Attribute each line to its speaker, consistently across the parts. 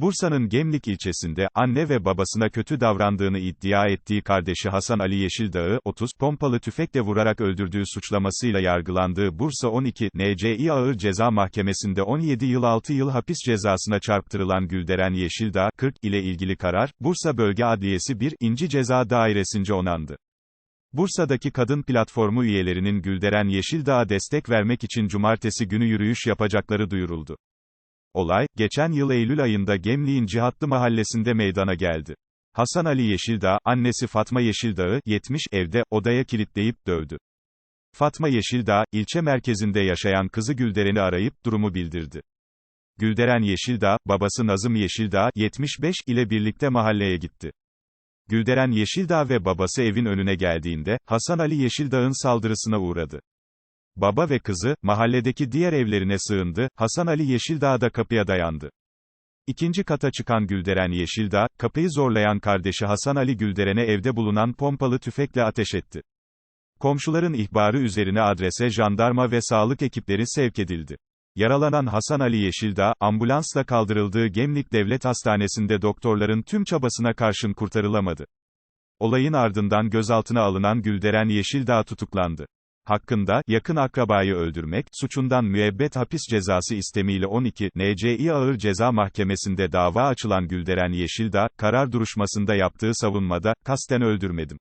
Speaker 1: Bursa'nın Gemlik ilçesinde, anne ve babasına kötü davrandığını iddia ettiği kardeşi Hasan Ali Yeşildağ'ı, 30, pompalı tüfekle vurarak öldürdüğü suçlamasıyla yargılandığı Bursa 12, NCİ Ağır Ceza Mahkemesi'nde 17 yıl 6 yıl hapis cezasına çarptırılan Gülderen Yeşildağ, 40, ile ilgili karar, Bursa Bölge Adliyesi 1, İnci Ceza Dairesi'nce onandı. Bursa'daki kadın platformu üyelerinin Gülderen Yeşildağ'a destek vermek için cumartesi günü yürüyüş yapacakları duyuruldu. Olay, geçen yıl Eylül ayında Gemliğin Cihatlı mahallesinde meydana geldi. Hasan Ali Yeşildağ, annesi Fatma Yeşildağ'ı, 70, evde, odaya kilitleyip dövdü. Fatma Yeşildağ, ilçe merkezinde yaşayan kızı Gülderen'i arayıp durumu bildirdi. Gülderen Yeşildağ, babası Nazım Yeşildağ, 75, ile birlikte mahalleye gitti. Gülderen Yeşildağ ve babası evin önüne geldiğinde, Hasan Ali Yeşildağ'ın saldırısına uğradı. Baba ve kızı, mahalledeki diğer evlerine sığındı, Hasan Ali Yeşildağ da kapıya dayandı. İkinci kata çıkan Gülderen Yeşildağ, kapıyı zorlayan kardeşi Hasan Ali Gülderen'e evde bulunan pompalı tüfekle ateş etti. Komşuların ihbarı üzerine adrese jandarma ve sağlık ekipleri sevk edildi. Yaralanan Hasan Ali Yeşildağ, ambulansla kaldırıldığı Gemlik Devlet Hastanesi'nde doktorların tüm çabasına karşın kurtarılamadı. Olayın ardından gözaltına alınan Gülderen Yeşildağ tutuklandı hakkında, yakın akrabayı öldürmek, suçundan müebbet hapis cezası istemiyle 12, NCİ Ağır Ceza Mahkemesi'nde dava açılan Gülderen Yeşildağ, karar duruşmasında yaptığı savunmada, kasten öldürmedim.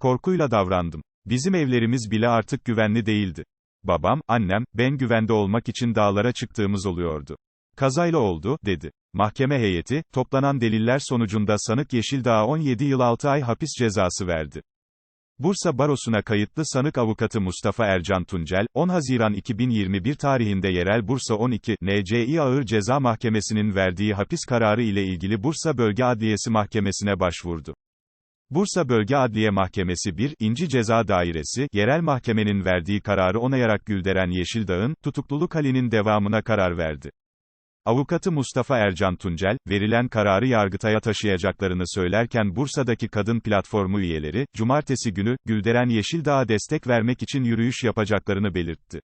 Speaker 1: Korkuyla davrandım. Bizim evlerimiz bile artık güvenli değildi. Babam, annem, ben güvende olmak için dağlara çıktığımız oluyordu. Kazayla oldu, dedi. Mahkeme heyeti, toplanan deliller sonucunda sanık Yeşildağ'a 17 yıl 6 ay hapis cezası verdi. Bursa Barosu'na kayıtlı sanık avukatı Mustafa Ercan Tuncel, 10 Haziran 2021 tarihinde yerel Bursa 12, NCİ Ağır Ceza Mahkemesi'nin verdiği hapis kararı ile ilgili Bursa Bölge Adliyesi Mahkemesi'ne başvurdu. Bursa Bölge Adliye Mahkemesi 1, İnci Ceza Dairesi, yerel mahkemenin verdiği kararı onayarak Gülderen Yeşildağ'ın, tutukluluk halinin devamına karar verdi. Avukatı Mustafa Ercan Tuncel, verilen kararı Yargıtay'a taşıyacaklarını söylerken Bursa'daki kadın platformu üyeleri, cumartesi günü, Gülderen Yeşildağ'a destek vermek için yürüyüş yapacaklarını belirtti.